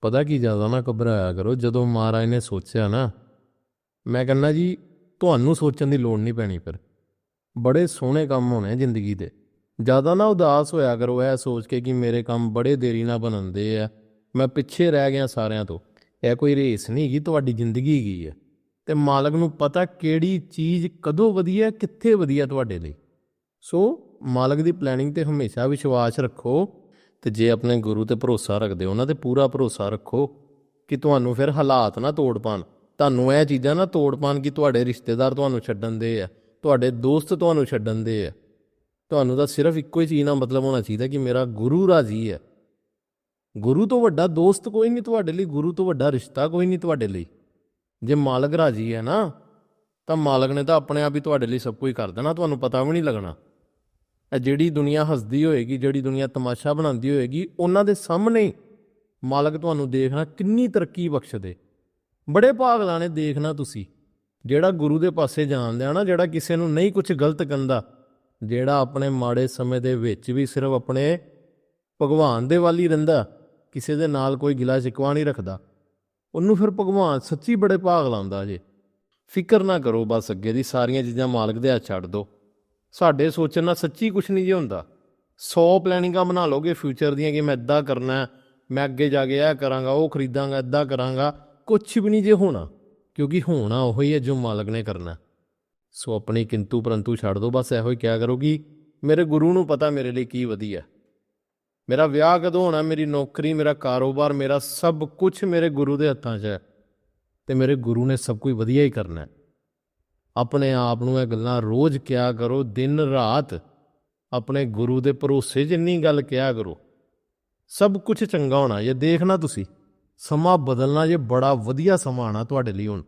ਪਤਾ ਕੀ ਜ਼ਿਆਦਾ ਨਾ ਘਬਰਾਇਆ ਕਰੋ, ਜਦੋਂ ਮਹਾਰਾਜ ਨੇ ਸੋਚਿਆ ਨਾ, ਮੈਂ ਕਹਿੰਦਾ ਜੀ, ਤੁਹਾਨੂੰ ਸੋਚਣ ਦੀ ਲੋੜ ਨਹੀਂ ਪੈਣੀ ਫਿਰ। ਬੜੇ ਸੋਹਣੇ ਕੰਮ ਹੋਣੇ ਜ਼ਿੰਦਗੀ ਦੇ। ਜ਼ਿਆਦਾ ਨਾ ਉਦਾਸ ਹੋਇਆ ਕਰੋ, ਇਹ ਸੋਚ ਕੇ ਕਿ ਮੇਰੇ ਕੰਮ ਬੜੇ ਦੇਰੀ ਨਾਲ ਬਣਨਦੇ ਆ। ਮੈਂ ਪਿੱਛੇ ਰਹਿ ਗਿਆ ਸਾਰਿਆਂ ਤੋਂ। ਇਹ ਕੋਈ ਰੇਸ ਨਹੀਂ ਹੈਗੀ, ਤੁਹਾਡੀ ਜ਼ਿੰਦਗੀ ਹੈਗੀ ਹੈ ਤੇ ਮਾਲਕ ਨੂੰ ਪਤਾ ਕਿਹੜੀ ਚੀਜ਼ ਕਦੋਂ ਵਧੀਆ, ਕਿੱਥੇ ਵਧੀਆ ਤੁਹਾਡੇ ਲਈ। ਸੋ, ਮਾਲਕ ਦੀ ਪਲੈਨਿੰਗ ਤੇ ਹਮੇਸ਼ਾ ਵਿਸ਼ਵਾਸ ਰੱਖੋ। ਤੇ ਜੇ ਆਪਣੇ ਗੁਰੂ ਤੇ ਭਰੋਸਾ ਰੱਖਦੇ ਹੋ ਨਾ ਤੇ ਪੂਰਾ ਭਰੋਸਾ ਰੱਖੋ ਕਿ ਤੁਹਾਨੂੰ ਫਿਰ ਹਾਲਾਤ ਨਾ ਤੋੜ ਪਾਣ। ਤੁਹਾਨੂੰ ਇਹ ਚੀਜ਼ਾਂ ਨਾ ਤੋੜ ਪਾਣ ਕਿ ਤੁਹਾਡੇ ਰਿਸ਼ਤੇਦਾਰ ਤੁਹਾਨੂੰ ਛੱਡਣ ਦੇ ਆ, ਤੁਹਾਡੇ ਦੋਸਤ ਤੁਹਾਨੂੰ ਛੱਡਣ ਦੇ ਆ। ਤੁਹਾਨੂੰ ਤਾਂ ਸਿਰਫ ਇੱਕੋ ਹੀ ਚੀਜ਼ ਨਾਲ ਮਤਲਬ ਹੋਣਾ ਚਾਹੀਦਾ ਕਿ ਮੇਰਾ ਗੁਰੂ ਰਾਜ਼ੀ ਹੈ ਗੁਰੂ ਤੋਂ ਵੱਡਾ ਦੋਸਤ ਕੋਈ ਨਹੀਂ ਤੁਹਾਡੇ ਲਈ, ਗੁਰੂ ਤੋਂ ਵੱਡਾ ਰਿਸ਼ਤਾ ਕੋਈ ਨਹੀਂ ਤੁਹਾਡੇ ਲਈ। ਜੇ ਮਾਲਕ ਰਾਜ਼ੀ ਹੈ ਨਾ, ਤਾਂ ਮਾਲਕ ਨੇ ਤਾਂ ਆਪਣੇ ਆਪ ਹੀ ਤੁਹਾਡੇ ਲਈ ਸਭ ਕੁਝ ਕਰ ਦੇਣਾ, ਤੁਹਾਨੂੰ ਪਤਾ ਵੀ ਨਹੀਂ ਲੱਗਣਾ। ਜਿਹੜੀ ਦੁਨੀਆ ਹੱਸਦੀ ਹੋਏਗੀ, ਜਿਹੜੀ ਦੁਨੀਆ ਤਮਾਸ਼ਾ ਬਣਾਉਂਦੀ ਹੋਏਗੀ, ਉਹਨਾਂ ਦੇ ਸਾਹਮਣੇ ਮਾਲਕ ਤੁਹਾਨੂੰ ਦੇਖਣਾ ਕਿੰਨੀ ਤਰੱਕੀ ਬਖਸ਼ਦੇ। ਬੜੇ ਭਾਗਲਾਂ ਨੇ ਦੇਖਣਾ ਤੁਸੀਂ। ਜਿਹੜਾ ਗੁਰੂ ਦੇ ਪਾਸੇ ਜਾਣਦਾ ਨਾ, ਜਿਹੜਾ ਕਿਸੇ ਨੂੰ ਨਹੀਂ ਕੁਝ ਗਲਤ ਕਹਿੰਦਾ, ਜਿਹੜਾ ਆਪਣੇ ਮਾੜੇ ਸਮੇਂ ਦੇ ਵਿੱਚ ਵੀ ਸਿਰਫ ਆਪਣੇ ਭਗਵਾਨ ਦੇ ਵੱਲ ਹੀ ਰਹਿੰਦਾ, ਕਿਸੇ ਦੇ ਨਾਲ ਕੋਈ ਗਿਲਾ ਸ਼ਿਕਵਾ ਨਹੀਂ ਰੱਖਦਾ, ਉਹਨੂੰ ਫਿਰ ਭਗਵਾਨ ਸੱਚੀ ਬੜੇ ਭਾਗ ਲਾਉਂਦਾ ਜੇ। ਫਿਕਰ ਨਾ ਕਰੋ ਬਸ ਅੱਗੇ ਦੀ ਸਾਰੀਆਂ ਚੀਜ਼ਾਂ ਮਾਲਕ ਦੇ ਹੱਥ ਛੱਡ ਦਿਓ ਸਾਡੇ ਸੋਚਣ ਨਾਲ ਸੱਚੀ ਕੁਝ ਨਹੀਂ ਜੇ ਹੁੰਦਾ। 100 ਪਲੈਨਿੰਗਾਂ ਬਣਾ ਲੋਗੇ ਫਿਊਚਰ ਦੀਆਂ ਕਿ ਮੈਂ ਇਦਾਂ ਕਰਨਾ ਮੈਂ ਅੱਗੇ ਜਾ ਕੇ ਇਹ ਕਰਾਂਗਾ, ਉਹ ਖਰੀਦਾਂਗਾ ਇਦਾਂ ਕਰਾਂਗਾ ਕੁਝ ਵੀ ਨਹੀਂ ਜੇ ਹੋਣਾ, ਕਿਉਂਕਿ ਹੋਣਾ ਉਹ ਹੀ ਹੈ ਜੋ ਮਾਲਕ ਨੇ ਕਰਨਾ। ਸੋ ਆਪਣੀ ਕਿੰਤੂ ਪਰੰਤੂ ਛੱਡ ਦਿਓ ਬਸ ਇਹੋ ਹੀ ਕਿਹਾ ਕਰੋ ਕਿ ਮੇਰੇ ਗੁਰੂ ਨੂੰ ਪਤਾ ਮੇਰੇ ਲਈ ਕੀ ਵਧੀਆ ਮੇਰਾ ਵਿਆਹ ਕਦੋਂ ਹੋਣਾ, ਮੇਰੀ ਨੌਕਰੀ, ਮੇਰਾ ਕਾਰੋਬਾਰ, ਮੇਰਾ ਸਭ ਕੁਝ ਮੇਰੇ ਗੁਰੂ ਦੇ ਹੱਥਾਂ 'ਚ ਹੈ। ਤੇ ਮੇਰੇ ਗੁਰੂ ਨੇ ਸਭ ਕੁਝ ਵਧੀਆ ਹੀ ਕਰਨਾ ਹੈ। ਆਪਣੇ ਆਪ ਨੂੰ ਇਹ ਗੱਲਾਂ ਰੋਜ਼ ਕਿਹਾ ਕਰੋ, ਦਿਨ ਰਾਤ ਆਪਣੇ ਗੁਰੂ ਦੇ ਭਰੋਸੇ ਜਿੰਨੀ ਗੱਲ ਕਿਹਾ ਕਰੋ। ਸਭ ਕੁਝ ਚੰਗਾ ਹੋਣਾ ਇਹ ਦੇਖਣਾ ਤੁਸੀਂ, ਸਮਾਂ ਬਦਲਣਾ ਇਹ ਬੜਾ ਵਧੀਆ ਸਮਾਂ ਆਣਾ ਤੁਹਾਡੇ ਲਈ ਹੁਣ।